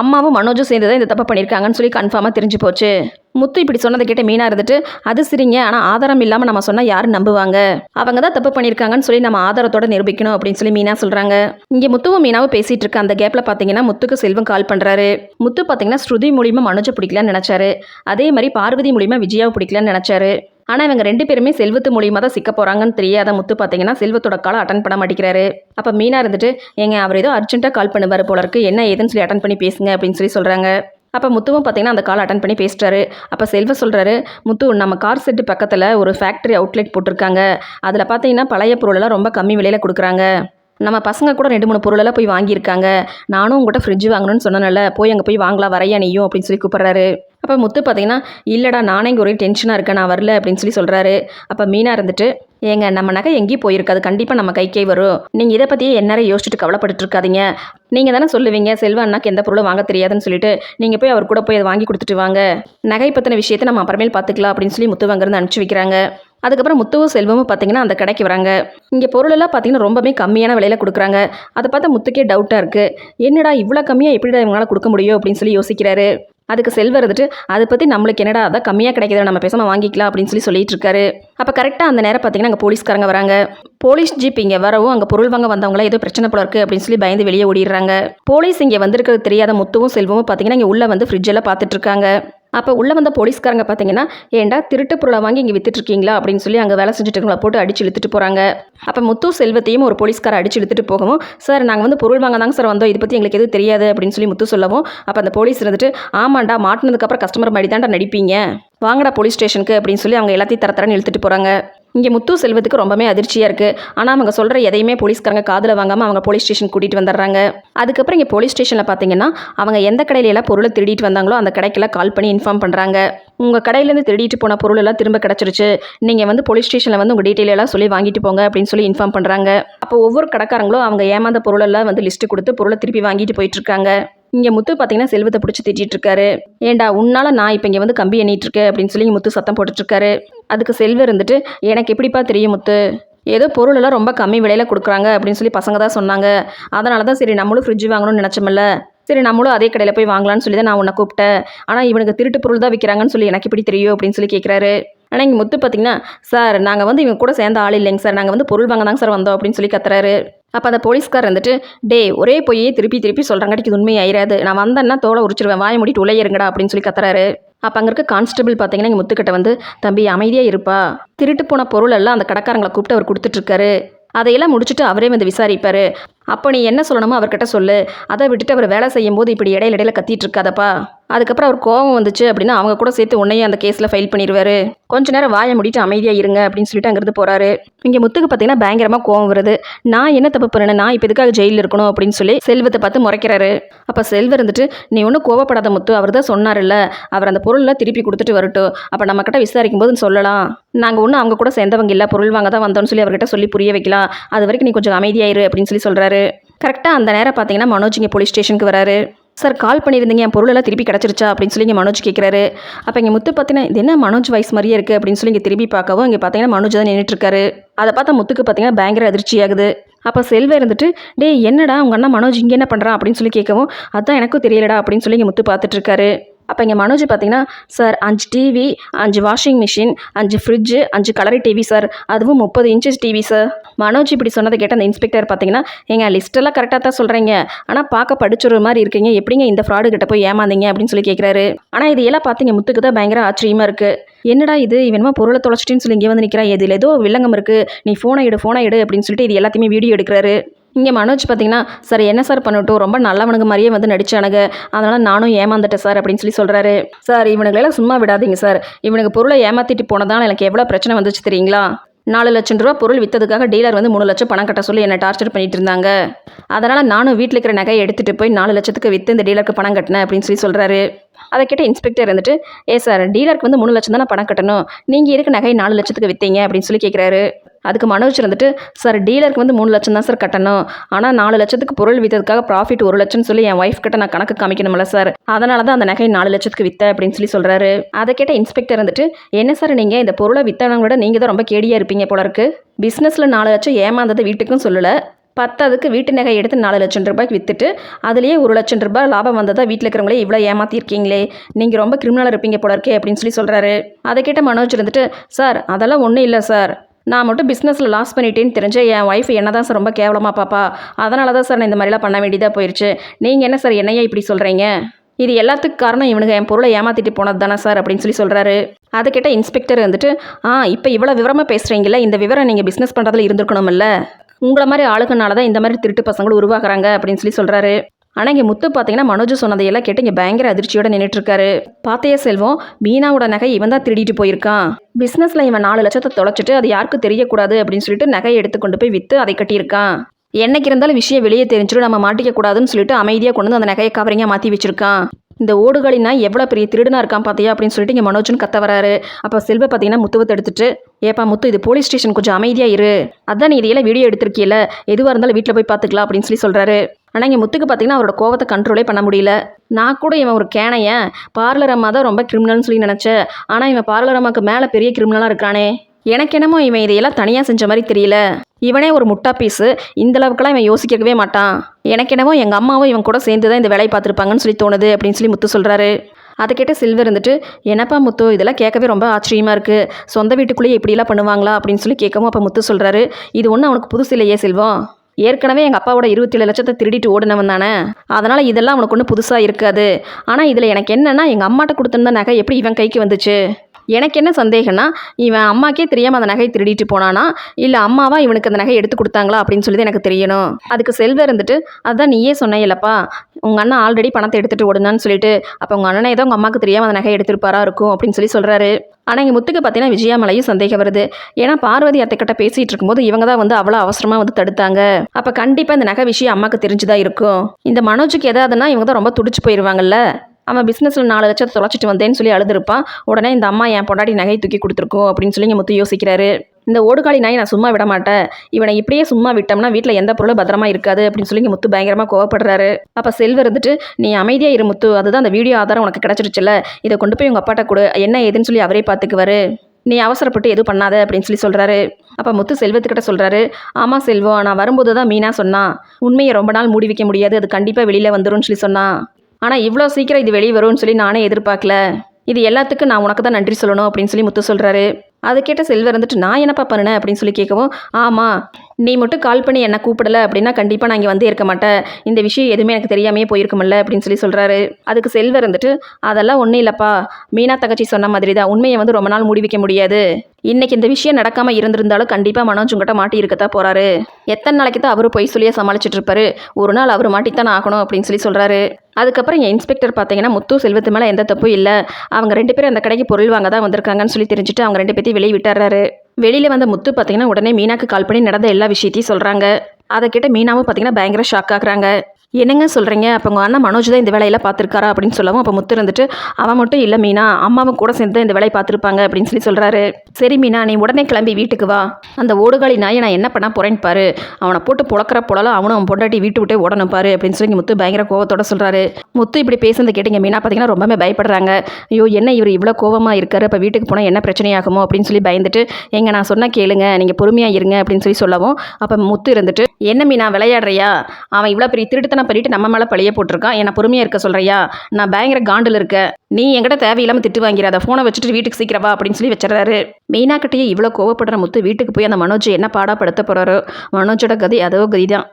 அம்மாவும் மனோஜும் சேர்ந்து தான் இந்த தப்பு பண்ணியிருக்காங்கன்னு சொல்லி கன்ஃபார்மாக தெரிஞ்சு போச்சு. முத்து இப்படி சொன்னதை கேட்ட மீனா இருந்துட்டு அது சரிங்க ஆனால் ஆதாரம் இல்லாமல் நம்ம சொன்னால் யாரும் நம்புவாங்க? அவங்க தான் தப்பு பண்ணியிருக்காங்கன்னு சொல்லி நம்ம ஆதாரத்தோட நிரூபிக்கணும் அப்படின்னு சொல்லி மீனா சொல்கிறாங்க இங்கே முத்துவும் மீனாவும் பேசிகிட்டு இருக்க அந்த கேப்பில் பார்த்தீங்கன்னா முத்துக்கு செல்வம் கால் பண்ணுறாரு முத்து பார்த்தீங்கன்னா ஸ்ருதி மூலியமாக மனோஜை பிடிக்கலான்னு நினச்சாரு. அதே மாதிரி பார்வதி மூலியமாக விஜயாவை பிடிக்கலான்னு நினச்சாரு. ஆனால் இவங்க ரெண்டு பேருமே செல்வத்து மூலியமாக தான் சிக்க போகிறாங்கன்னு தெரியாத முத்து பார்த்தீங்கன்னா செல்வத்தோட காலை அட்டன் பண்ண மாட்டேங்கிறாரு. அப்போ மீனா இருந்துட்டு எங்க அவர் ஏதோ அர்ஜென்ட்டாக கால் பண்ணுவார் போல இருக்கு. என்ன ஏதுன்னு சொல்லி அட்டன் பண்ணி பேசுங்க அப்படின்னு சொல்லி சொல்கிறாங்க அப்போ முத்துவும் பார்த்தீங்கன்னா அந்த கால் அட்டன் பண்ணி பேசிட்டாரு அப்போ செல்வ சொல்கிறாரு முத்து நம்ம கார் செட்டு பக்கத்தில் ஒரு ஃபேக்ட்ரி அவுட்லெட் போட்டிருக்காங்க. அதில் பார்த்தீங்கன்னா பழைய பொருளெல்லாம் ரொம்ப கம்மி விலையில் கொடுக்குறாங்க. நம்ம பசங்க கூட ரெண்டு மூணு பொருளெல்லாம் போய் வாங்கியிருக்காங்க. நானும் உங்கள்கிட்ட ஃப்ரிட்ஜ் வாங்கணும்னு சொன்னனால போய் அங்கே போய் வாங்கலாம் வரையா நீயும் அப்படின்னு சொல்லி கூப்பிட்றாரு. அப்போ முத்து பார்த்தீங்கன்னா இல்லைடா நானே இங்கே ஒரே டென்ஷனாக இருக்கேன் நான் வரல அப்படின்னு சொல்லி சொல்கிறாரு அப்போ மீனா இருந்துட்டு ஏங்க நம்ம நகை எங்கேயும் போயிருக்காது கண்டிப்பாக நம்ம கைக்கே வரும். நீங்கள் இதை பற்றியே எந்நேரம் யோசிச்சுட்டு கவலைப்பட்டு இருக்காதீங்க நீங்கள் தானே சொல்லுவீங்க செல்வ அண்ணாக்கு எந்த பொருளும் வாங்க தெரியாதுன்னு சொல்லிட்டு நீங்கள் போய் அவர் கூட போய் அதை வாங்கி கொடுத்துட்டு வாங்க. நகை பற்றின விஷயத்தை நம்ம அப்புறமேல் பார்த்துக்கலாம் அப்படின்னு சொல்லி முத்து அங்கேருந்து அனுப்பிச்சு வைக்கிறாங்க. அதுக்கப்புறம் முத்துவும் செல்வமும் பார்த்தீங்கன்னா அந்த கடைக்கு வராங்க. இங்கே பொருளெல்லாம் பார்த்தீங்கன்னா ரொம்பவே கம்மியான விலையில் கொடுக்குறாங்க. அதை பார்த்தா முத்துக்கே டவுட்டாக இருக்குது என்னடா இவ்வளோ கம்மியாக எப்படிடா இவங்களால் கொடுக்க முடியும்? அப்படின்னு சொல்லி யோசிக்கிறாரு. அதுக்கு செல்வர் இருந்துட்டு அதை பற்றி நம்மளுக்கு என்னடா அதான் கம்மியாக கிடைக்குது நம்ம பேசாமல் வாங்கிக்கலாம் அப்படின்னு சொல்லி சொல்லிட்டு இருக்காரு அப்போ கரெக்டாக அந்த நேரம் பார்த்தீங்கன்னா அங்கே போலீஸ்காரங்க வராங்க. போலீஸ் ஜீப் இங்கே வரவும் அங்கே பொருள் வாங்க வந்தவங்கள ஏதோ பிரச்சனை போல இருக்குது அப்படின்னு சொல்லி பயந்து வெளியே ஓடிடுறாங்க. போலீஸ் இங்கே வந்திருக்கிறது தெரியாத முத்துவும் செல்வமும் பார்த்தீங்கன்னா இங்கே உள்ளே வந்து ஃப்ரிட்ஜெல்லாம் பார்த்துட்டு இருக்காங்க. அப்போ உள்ளே வந்த போலீஸ்காரங்க பார்த்தீங்கன்னா ஏன்டா திருட்டு பொருளை வாங்கி இங்கே வித்துட்ருக்கீங்களா அப்படின்னு சொல்லி அங்கே வேலை செஞ்சுட்டு இருக்கவங்கள போட்டு அடிச்சு இழுத்துட்டு போகிறாங்க அப்போ முத்து செல்வத்தையும் ஒரு போலீஸ்கார அடிச்சு இழுத்துட்டு போகவும் சார் நாங்கள் வந்து பொருள் வாங்க தாங்க சார் வந்தோம். இதை பற்றி எங்களுக்கு எதுவும் தெரியாது. அப்படின்னு சொல்லி முத்து சொல்லவும் அப்போ அந்த போலீஸ் இருந்துட்டு ஆமாண்டா மாட்டினதுக்கப்புறம் கஸ்டமர் மாதிரி தாண்டா நடிப்பீங்க. வாங்கடா போலீஸ் ஸ்டேஷனுக்கு. அப்படின்னு சொல்லி அவங்க எல்லாத்தையும் தர தரன்னு இழுத்துட்டு போகிறாங்க இங்கே முத்து செல்வத்துக்கு ரொம்பவே அதிர்ச்சியாக இருக்குது ஆனால் அவங்க சொல்கிற எதையுமே போலீஸ்காரங்க காதில் வாங்காமல் அவங்க போலீஸ் ஸ்டேஷன் கூட்டிகிட்டு வந்துடுறாங்க. அதுக்கப்புறம் இங்கே போலீஸ் ஸ்டேஷனில் பார்த்தீங்கன்னா அவங்க எந்த கடையில எல்லாம் பொருளை திருடிட்டு வந்தாங்களோ அந்த கடைக்கெல்லாம் கால் பண்ணி இன்ஃபார்ம் பண்ணுறாங்க உங்கள் கடையிலேருந்து திருடிட்டு போன பொருள் எல்லாம் திரும்ப கிடச்சிருச்சு. நீங்கள் வந்து போலீஸ் ஸ்டேஷனில் வந்து உங்கள் டீட்டெயில் எல்லாம் சொல்லி வாங்கிட்டு போங்க அப்படின்னு சொல்லி இன்ஃபார்ம் பண்ணுறாங்க அப்போ ஒவ்வொரு கடைக்காரங்களும் அவங்க ஏமாந்த பொருளெல்லாம் வந்து லிஸ்ட்டு கொடுத்து பொருளை திருப்பி வாங்கிட்டு போயிட்டுருக்காங்க இங்கே முத்து பார்த்தீங்கன்னா செல்வத்தை பிடிச்சி திட்டிகிட்டு இருக்காரு ஏண்டா உன்னால நான் இப்போ இங்கே வந்து கம்பி எண்ணிட்டு இருக்கேன் அப்படின்னு சொல்லி முத்து சத்தம் போட்டுட்ருக்காரு அதுக்கு செல்வர் இருந்துட்டு எனக்கு எப்படிப்பா தெரியும் முத்து? ஏதோ பொருளெல்லாம் ரொம்ப கம்மி விலையில் கொடுக்குறாங்க அப்படின்னு சொல்லி பசங்க தான் சொன்னாங்க. அதனால தான் சரி நம்மளும் ஃப்ரிட்ஜ் வாங்கணும்னு நினச்சமில்ல சரி நம்மளும் அதே கடையில் போய் வாங்கலாம்னு சொல்லி தான் நான் உன்னை கூப்பிட்டேன். ஆனால் இவனுக்கு திருட்டு பொருள் தான் விற்கிறாங்கன்னு சொல்லி எனக்கு எப்படி தெரியும் அப்படின்னு சொல்லி கேட்குறாரு ஆனால் இங்கே முத்து பார்த்தீங்கன்னா சார் நாங்கள் வந்து இவங்க கூட சேர்ந்த ஆள் இல்லைங்க சார். நாங்கள் வந்து பொருள் வாங்க தாங்க சார் வந்தோம் அப்படின்னு சொல்லி கத்துறாரு. அப்போ அந்த போலீஸ்கார் வந்துட்டு டே ஒரே போய் திருப்பி திருப்பி சொல்கிறாங்காட்டிக்கு இது உண்மை ஆயிராது நான் வந்தேன்னா தோலை உரிச்சிருவேன். வாய முடிட்டு உள்ளே இருங்கடா அப்படின்னு சொல்லி கத்துறாரு. அப்போ அங்கே இருக்க கான்ஸ்டபிள் பார்த்தீங்கன்னா இங்கே முத்துக்கிட்ட வந்து தம்பி அமைதியாக இருப்பா. திருட்டு போன பொருள் எல்லாம் அந்த கடைக்காரங்களை கூப்பிட்டு அவர் கொடுத்துட்ருக்காரு அதையெல்லாம் முடிச்சுட்டு அவரே வந்து விசாரிப்பார். அப்போ நீ என்ன சொல்லணுமோ அவர்கிட்ட சொல்லு. அதை விட்டுட்டு அவர் வேலை செய்யும் போது இப்படி இடையில இடையில கத்திட்டு இருக்காதப்பா. அதுக்கப்புறம் அவர் கோவம் வந்துச்சு அப்படின்னா அவங்க கூட சேர்த்து உன்னையும் அந்த கேஸில் ஃபைல் பண்ணிடுவாரு கொஞ்ச நேரம் வாயை முடிட்டு அமைதியாக இருங்க அப்படின்னு சொல்லிட்டு அங்கிருந்து போகிறாரு இங்கே முத்துக்கு பார்த்தீங்கன்னா பயங்கரமாக கோவம் வருது. நான் என்ன தப்பு பண்ணேன் நான் இப்போ எதுக்காக ஜெயிலில் இருக்கணும் அப்படின்னு சொல்லி செல்வத்தை பார்த்து முறைக்கிறாரு. அப்போ செல்வர் இருந்துட்டு நீ ஒன்றும் கோவப்படாத முத்து அவர் தான் சொன்னார்ல அவர் அந்த பொருளில் திருப்பி கொடுத்துட்டு வரட்டும். அப்போ நம்மக்கிட்ட விசாரிக்கும் போது சொல்லலாம். நாங்கள் ஒன்றும் அவங்க கூட சேர்ந்தவங்க இல்லை பொருள் வாங்க தான் வந்தோம்னு சொல்லி அவர்கிட்ட சொல்லி புரிய வைக்கலாம். அது வரைக்கும் நீ கொஞ்சம் அமைதியாயிரு அப்படின்னு சொல்லி சொல்கிறாரு கரெக்டாக அந்த நேரம் பார்த்தீங்கன்னா மனோஜ் இங்கே போலீஸ் ஸ்டேஷனுக்கு வராரு. சார் கால் பண்ணியிருந்தீங்க. என் பொருளெல்லாம் திருப்பி கிடச்சிருச்சா? அப்படின்னு சொல்லி இங்கே மனோஜ் கேட்குறாரு அப்போ இங்கே முத்து பார்த்தீங்கன்னா இது என்ன மனோஜ் வாய்ஸ் மாதிரியே இருக்குது அப்படின்னு சொல்லி இங்கே திரும்பி பார்க்கவும் இங்கே பார்த்தீங்கன்னா மனோஜ் தான் நின்றுட்டுருக்காரு அதை பார்த்தா முத்துக்கு பார்த்தீங்கன்னா பயங்கர அதிர்ச்சியாகுது அப்போ செல்வ இருந்துட்டு டேய் என்னடா உங்கள் அண்ணா மனோஜ் இங்கே என்ன பண்ணுறான் அப்படின்னு சொல்லி கேட்கவும் அதான் எனக்கும் தெரியலடா அப்படின்னு சொல்லி இங்கே முத்து பார்த்துட்ருக்காரு அப்போ இங்கே மனோஜ் பார்த்தீங்கன்னா சார் அஞ்சு டிவி அஞ்சு வாஷிங் மிஷின் அஞ்சு ஃப்ரிட்ஜு அஞ்சு கலரி டிவி சார். அதுவும் முப்பது இன்ச்சஸ் டிவி சார். மனோஜ் இப்படி சொன்னதை கேட்ட அந்த இன்ஸ்பெக்டர் பார்த்தீங்கன்னா எங்கள் லிஸ்ட்டெல்லாம் கரெக்டாக தான் சொல்கிறீங்க ஆனால் பார்க்க படிச்சுற மாதிரி இருக்கீங்க. எப்படிங்க இந்த ஃப்ராடு கிட்ட போய் ஏமாந்தீங்க? அப்படின்னு சொல்லி கேட்குறாரு ஆனால் இது எல்லாம் பார்த்தீங்க முத்துக்கு தான் பயங்கர ஆச்சரியமாக இருக்குது என்னடா இது? இவனமா பொருளை தொலைச்சிட்டின்னு சொல்லி இங்கே வந்து நிற்கிறான் இதில் ஏதோ வில்லங்கம் இருக்குது நீ ஃபோனை எடு ஃபோனை எடு அப்படின்னு சொல்லிட்டு இது எல்லாத்தையுமே வீடியோ எடுக்கிறாரு. இங்கே மனோஜ் பார்த்தீங்கன்னா சார் என்ன சார் பண்ணட்டும்? ரொம்ப நல்லவனுங்க மாதிரியே வந்து நடிச்சானுங்க. அதனால் நானும் ஏமாந்துட்டேன் சார் அப்படின்னு சொல்லி சொல்கிறாரு சார் இவனுங்களெல்லாம் சும்மா விடாதீங்க சார். இவனுக்கு பொருளை ஏமாற்றிட்டு போனதால் எனக்கு எவ்வளோ பிரச்சனை வந்துச்சு தெரியுங்களா? நாலு லட்சம் ரூபா பொருள் விற்றதுக்காக டீலர் வந்து மூணு லட்சம் பணம் கட்ட சொல்லி என்னை டார்ச்சர் பண்ணிட்டு இருந்தாங்க. அதனால் நானும் வீட்டில் இருக்கிற நகையை எடுத்துகிட்டு போய் நாலு லட்சத்துக்கு விற்று இந்த டீலருக்கு பணம் கட்டினேன் அப்படின்னு சொல்லி சொல்கிறாரு அதை கேட்ட இன்ஸ்பெக்டர் இருந்துட்டு ஏ சார் டீலருக்கு வந்து மூணு லட்சம் தானே பணம் கட்டணும். நீங்கள் இருக்க நகை நாலு லட்சத்துக்கு விற்றீங்க அப்படின்னு சொல்லி கேட்குறாரு அதுக்கு மனோஜ் இருந்துட்டு சார் டீலருக்கு வந்து மூணு லட்சம் தான் சார் கட்டணும். ஆனால் நாலு லட்சத்துக்கு பொருள் விற்றதுக்காக ப்ராஃபிட் ஒரு லட்சம்னு சொல்லி என் ஒய்ஃப் கிட்ட நான் கணக்கு காமிக்கணும்ல சார். அதனால தான் அந்த நகை நாலு லட்சத்துக்கு வித்த அப்படின்னு சொல்லி சொல்கிறாரு அதை கேட்ட இன்ஸ்பெக்டர் இருந்துட்டு என்ன சார் நீங்கள் இந்த பொருளை வித்தவங்க விட நீங்கள் தான் ரொம்ப கேடியாக இருப்பீங்க போல இருக்கு. பிஸ்னஸில் நாலு லட்சம் ஏமாந்ததை வீட்டுக்கும் சொல்லலை. பத்ததுக்கு வீட்டு நகை எடுத்து நாலு லட்சம் ரூபாய்க்கு விற்றுட்டு அதுலேயே ஒரு லட்சம் ரூபாய் லாபம் வந்ததாக வீட்டில் இருக்கிறவங்களே இவ்வளோ ஏமாற்றிருக்கீங்களே நீங்கள் ரொம்ப கிரிமினலாக இருப்பீங்க போல இருக்கே அப்படின்னு சொல்லி சொல்கிறாரு அதை கேட்ட மனோஜ் இருந்துட்டு சார் அதெல்லாம் ஒன்றும் இல்லை சார். நான் மட்டும் பிஸ்னஸில் லாஸ் பண்ணிட்டேன்னு தெரிஞ்ச என் ஒய்ஃப் என்ன தான் சார் ரொம்ப கேவலமாக பாப்பா. அதனால தான் சார் நான் இந்த மாதிரிலாம் பண்ண வேண்டியதாக போயிடுச்சு நீங்கள் என்ன சார் என்னையா இப்படி சொல்கிறீங்க இது எல்லாத்துக்கும் காரணம் இவனுங்க என் பொருளை ஏமாற்றிட்டு போனது தானே சார் அப்படின்னு சொல்லி சொல்கிறாரு அதை கேட்ட இன்ஸ்பெக்டர் வந்துட்டு ஆ இப்போ இவ்வளோ விவரமாக பேசுகிறீங்களே இந்த விவரம் நீங்கள் பிஸ்னஸ் பண்ணுறதுல இருந்திருக்கணுமில்ல உங்களை மாதிரி ஆளுங்கனால தான் இந்த மாதிரி திருட்டு பசங்களும் உருவாகிறாங்க அப்படின்னு சொல்லி சொல்கிறாரு ஆனால் இங்கே முத்து பார்த்தீங்கன்னா மனோஜ் சொன்னதையெல்லாம் கேட்டு இங்கே பயங்கர அதிர்ச்சியோட நின்றுட்டு இருக்காரு செல்வம் மீனாவோட நகை இவன் தான் திருடிட்டு போயிருக்கான். பிஸ்னஸில் இவன் நாலு லட்சத்தை தொலைச்சிட்டு அது யாருக்கும் தெரியக்கூடாது அப்படின்னு சொல்லிட்டு நகையை எடுத்து கொண்டு போய் விற்று அதை கட்டியிருக்கான். என்னைக்கு இருந்தாலும் விஷயம் வெளியே தெரிஞ்சிடும் நம்ம மாட்டிக்க கூடாதுன்னு சொல்லிட்டு அமைதியாக கொண்டு வந்து அந்த நகையை கவரிங்க மாற்றி வச்சிருக்கான். இந்த ஓடுகளினா எவ்வளோ பெரிய திருடனாக இருக்கான் பார்த்தியா அப்படின்னு சொல்லிட்டு இங்கே மனோஜன் கத்த வராரு. அப்போ செல்வ பார்த்தீங்கன்னா முத்துவத்தை எடுத்துட்டு ஏப்பா முத்து இது போலீஸ் ஸ்டேஷன் கொஞ்சம் அமைதியாக இரு. அதான் நீ இதையெல்லாம் வீடியோ எடுத்திருக்கீல எதுவாக இருந்தாலும் வீட்டில் போய் பார்த்துக்கலாம் அப்படின்னு சொல்லி சொல்கிறாரு ஆனால் இங்கே முத்துக்கு பார்த்தீங்கன்னா அவரோட கோவத்தை கண்ட்ரோலே பண்ண முடியல. நான் கூட இவன் ஒரு கேனையன். பார்லர் அம்மா தான் ரொம்ப கிரிமினல்னு சொல்லி நினச்சேன். ஆனால் இவன் பார்லர் அம்மாவுக்கு மேலே பெரிய கிரிமினலாக இருக்கானே. எனக்கு என்னமோ இவன் இதையெல்லாம் தனியாக செஞ்ச மாதிரி தெரியல. இவனே ஒரு முட்டா பீஸு இந்தளவுக்குலாம் இவன் யோசிக்கவே மாட்டான். எனக்கு எங்கள் அம்மாவும் இவன் கூட சேர்ந்து தான் இந்த வேலையை பார்த்துருப்பாங்கன்னு சொல்லி தோணுது அப்படின்னு சொல்லி முத்து சொல்கிறாரு அதை கேட்ட சில்வர் இருந்துட்டு என்னப்பா முத்து இதெல்லாம் கேட்கவே ரொம்ப ஆச்சரியமாக இருக்குது சொந்த வீட்டுக்குள்ளேயே இப்படிலாம் பண்ணுவாங்களா? அப்படின்னு சொல்லி கேட்கவும் அப்போ முத்து சொல்கிறாரு இது ஒன்றும் அவனுக்கு புதுசு இல்லையே செல்வம். ஏற்கனவே எங்கள் அப்பாவோட இருபத்தேழு லட்சத்தை திருடிட்டு ஓடினவன் தானே. அதனால் இதெல்லாம் அவனுக்கு ஒன்றும் புதுசாக இருக்காது. ஆனால் இதில் எனக்கு என்னென்னா எங்கள் அம்மாட்ட கொடுத்துருந்த நகை எப்படி இவன் கைக்கு வந்துச்சு? எனக்கு என்ன சந்தேகம்னா இவன் அம்மாக்கே தெரியாமல் அந்த நகை திருடிட்டு போனானா? இல்லை அம்மாவா இவனுக்கு அந்த நகை எடுத்து கொடுத்தாங்களா அப்படின்னு சொல்லி எனக்கு தெரியணும். அதுக்கு செல்வ இருந்துட்டு அதுதான் நீயே சொன்னேல்லப்பா உங்கள் அண்ணன் ஆல்ரெடி பணத்தை எடுத்துகிட்டு ஓடுனான்னு சொல்லிட்டு அப்போ உங்கள் அண்ணனை ஏதோ உங்கள் அம்மாவுக்கு தெரியாமல் அந்த நகை எடுத்திருப்பாரா இருக்கும் அப்படின்னு சொல்லி சொல்கிறாரு ஆனால் இங்கே முத்துக்கு பார்த்தீங்கன்னா விஜயாமலையும் சந்தேகம் வருது. ஏன்னா பார்வதி அத்தைக்கிட்ட பேசிகிட்டு இருக்கும்போது இவங்க தான் வந்து அவ்வளோ அவசரமாக வந்து தடுத்தாங்க. அப்போ கண்டிப்பாக இந்த நகை விஷயம் அம்மாவுக்கு தெரிஞ்சுதான் இருக்கும். இந்த மனோஜுக்கு எதாவதுன்னா இவங்க தான் ரொம்ப துடிச்சு போயிடுவாங்கல்ல அவன் பிஸ்னஸில் நாலு லட்சத்தை தொலைச்சிட்டு வந்தேன்னு சொல்லி அழுதுருப்பான். உடனே இந்த அம்மா என் பொண்டாட்டி நகை தூக்கி கொடுத்துருக்கோம் அப்படின்னு சொல்லி இங்கே முத்து யோசிக்கிறாரு. இந்த ஓடுகாலி நாய் நான் சும்மா விட மாட்டேன். இவனை இப்படியே சும்மா விட்டோம்னா வீட்டில் எந்த பொருளும் பத்திரமா இருக்காது அப்படின்னு சொல்லி இங்கே முத்து பயங்கரமாக கோவப்படுறாரு. அப்போ செல்வ இருந்துட்டு நீ அமைதியாக இரு முத்து. அதுதான் அந்த வீடியோ ஆதாரம் உனக்கு கிடச்சிருச்சுல. இதை கொண்டு போய் உங்கள் அப்பாட்ட கொடு. என்ன ஏதுன்னு சொல்லி அவரே பார்த்துக்குவாரு நீ அவசரப்பட்டு எதுவும் பண்ணாத அப்படின்னு சொல்லி சொல்கிறாரு அப்போ முத்து செல்வத்துக்கிட்ட சொல்கிறாரு ஆமாம் செல்வம் நான் வரும்போது தான் மீனா சொன்னான். உண்மையை ரொம்ப நாள் மூடி வைக்க முடியாது. அது கண்டிப்பாக வெளியில் வந்துரும்னு சொல்லி சொன்னான். ஆனால் இவ்வளோ சீக்கிரம் இது வெளியே வரும்னு சொல்லி நானே எதிர்பார்க்கல. இது எல்லாத்துக்கும் நான் உனக்கு தான் நன்றி சொல்லணும் அப்படின்னு சொல்லி முத்து சொல்கிறாரு அது கேட்ட செல்வர் வந்துட்டு நான் என்னப்பா பண்ணினேன் அப்படின்னு சொல்லி கேட்கவும் ஆமாம் நீ மட்டும் கால் பண்ணி என்னை கூப்பிடல அப்படின்னா கண்டிப்பாக நான் இங்கே வந்து இருக்க மாட்டேன். இந்த விஷயம் எதுவுமே எனக்கு தெரியாமையே போயிருக்குமில்ல அப்படின்னு சொல்லி சொல்கிறாரு அதுக்கு செல்வர் வந்துட்டு அதெல்லாம் ஒன்றும் இல்லைப்பா. மீனா தகச்சி சொன்ன மாதிரி தான் உண்மையை வந்து ரொம்ப நாள் மூடி வைக்க முடியாது. இன்னைக்கு இந்த விஷயம் நடக்காமல் இருந்திருந்தாலும் கண்டிப்பாக மனோஜ் உங்கள்கிட்ட மாட்டி இருக்கத்தான் போகிறாரு எத்தனை நாளைக்கு தான் அவர் பொய் சொல்லியே சமாளிச்சிட்டு இருப்பாரு? ஒரு நாள் அவர் மாட்டித்தான் ஆகணும் அப்படின்னு சொல்லி சொல்கிறாரு அதுக்கப்புறம் என் இன்ஸ்பெக்டர் பார்த்தீங்கன்னா முத்து செல்வத்து மேலே எந்த தப்பும் இல்லை. அவங்க ரெண்டு பேரும் அந்த கடைக்கு பொருள் வாங்க தான் வந்திருக்காங்கன்னு சொல்லி தெரிஞ்சுட்டு அவங்க ரெண்டு பேர்த்தையும் வெளியே விட்டுறாரு. வெளியில் வந்த முத்து பார்த்தீங்கன்னா உடனே மீனாக்கு கால் பண்ணி நடந்த எல்லா விஷயத்தையும் சொல்கிறாங்க அதை கிட்ட மீனாவும் பார்த்தீங்கன்னா பயங்கர ஷாக் ஆகுறாங்க. என்னங்க சொல்கிறீங்க அப்போ உங்கள் அண்ணன் மனோஜ் தான் இந்த வேலையெல்லாம் பார்த்துருக்காரா அப்படின்னு சொல்லவும் அப்போ முத்து இருந்துட்டு அவன் மட்டும் இல்லை மீனா அம்மாவும் கூட சேர்ந்து தான் இந்த வேலையை பார்த்துருப்பாங்க அப்படின்னு சொல்லி சொல்கிறாரு சரி மீனா நீ உடனே கிளம்பி வீட்டுக்கு வா. அந்த ஓடுகாலி நாயை நான் என்ன பண்ண போகிறேன்னு பாரு. அவனை போட்டு புழக்கிற புலலாம் அவனும் அவன் பொண்டாட்டி வீட்டு விட்டே ஓடணும் பாரு அப்படின்னு சொல்லி முத்து பயங்கர கோவத்தோட சொல்கிறாரு முத்து இப்படி பேசுனது கேட்டீங்க மீனா பார்த்தீங்கன்னா ரொம்பவே பயப்படுறாங்க. ஐயோ என்ன இவர் இவ்வளோ கோவமாக இருக்காரு? அப்போ வீட்டுக்கு போனால் என்ன பிரச்சனையாகுமோ அப்படின்னு சொல்லி பயந்துட்டு எங்க நான் சொன்னால் கேளுங்க நீங்கள் பொறுமையாக இருங்க அப்படின்னு சொல்லி சொல்லவும் அப்போ முத்து இருந்துட்டு என்ன மீனா விளையாடுறியா? அவன் இவ்வளோ பெரிய திருட்டுத்தனம் பண்ணிட்டு நம்ம மேலே பழைய போட்டிருக்கான். என்ன பொறுமையாக இருக்க சொல்கிறியா நான் பயங்கர காண்டில் இருக்க நீ என்கிட்ட தேவையில்லாமல் திட்டு வாங்கிறாத ஃபோனை வச்சுட்டு வீட்டுக்கு சீக்கிரவா அப்படின்னு சொல்லி வச்சிடறாரு. மீனாக்கிட்டேயே இவ்வளோ கோவப்படுற முத்து வீட்டுக்கு போய் அந்த மனோஜ் என்ன பாடாப்படுத்த போகிறாரோ மனோஜோட கதி அதோ கதி தான்